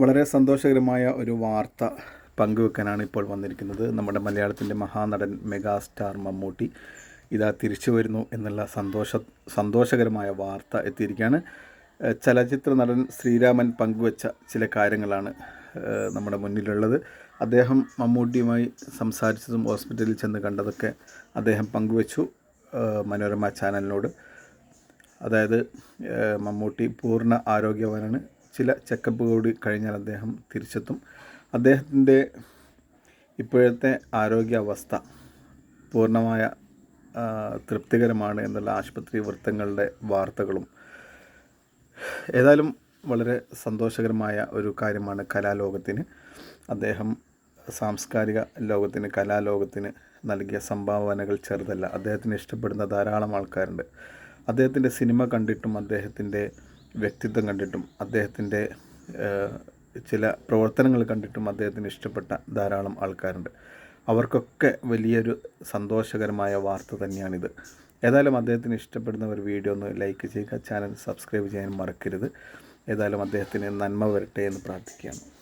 വളരെ സന്തോഷകരമായ ഒരു വാർത്ത പങ്കുവെക്കാനാണ് ഇപ്പോൾ വന്നിരിക്കുന്നത്. നമ്മുടെ മലയാളത്തിന്റെ മഹാനടൻ മെഗാസ്റ്റാർ മമ്മൂട്ടി ഇതാ തിരിച്ചു വരുന്നു എന്നുള്ള സന്തോഷ സന്തോഷകരമായ വാർത്ത എത്തിയിരിക്കുകയാണ്. ചലച്ചിത്ര നടൻ ശ്രീരാമൻ പങ്കുവച്ച ചില കാര്യങ്ങളാണ് നമ്മുടെ മുന്നിലുള്ളത്. അദ്ദേഹം മമ്മൂട്ടിയുമായി സംസാരിച്ചതും ഹോസ്പിറ്റലിൽ ചെന്ന് കണ്ടതൊക്കെ അദ്ദേഹം പങ്കുവച്ചു മനോരമ ചാനലിനോട്. അതായത് മമ്മൂട്ടി പൂർണ ആരോഗ്യവാനാണ്. ചില ചെക്കപ്പ് കൂടി കഴിഞ്ഞാൽ അദ്ദേഹം തിരിച്ചെത്തും. അദ്ദേഹത്തിന്റെ ഇപ്പോഴത്തെ ആരോഗ്യാവസ്ഥ പൂർണമായ തൃപ്തികരമാണ് എന്നുള്ള ആശുപത്രി വൃത്തങ്ങളുടെ വാർത്തകളും. ഏതായാലും വളരെ സന്തോഷകരമായ ഒരു കാര്യമാണ് കലാലോകത്തിന്. അദ്ദേഹം സാംസ്കാരിക ലോകത്തിന് കലാലോകത്തിന് നൽകിയ സംഭാവനകൾ ചെറുതല്ല. അദ്ദേഹത്തിന് ഇഷ്ടപ്പെടുന്ന ധാരാളം ആൾക്കാരുണ്ട്. അദ്ദേഹത്തിന്റെ സിനിമ കണ്ടിട്ടും അദ്ദേഹത്തിന്റെ വ്യക്തിത്വം കണ്ടിട്ടും അദ്ദേഹത്തിന്റെ ചില പ്രവർത്തനങ്ങൾ കണ്ടിട്ടും അദ്ദേഹത്തിന് ഇഷ്ടപ്പെട്ട ധാരാളം ആൾക്കാരുണ്ട്. അവർക്കൊക്കെ വലിയൊരു സന്തോഷകരമായ വാർത്ത തന്നെയാണിത്. ഏതായാലും അദ്ദേഹത്തിന് ഇഷ്ടപ്പെടുന്ന ഒരു വീഡിയോ ഒന്ന് ലൈക്ക് ചെയ്യുക ചാനൽ സബ്സ്ക്രൈബ് ചെയ്യാൻ മറക്കരുത്. ഏതായാലും അദ്ദേഹത്തിന് നന്മ വരട്ടെ എന്ന് പ്രാർത്ഥിക്കുകയാണ്.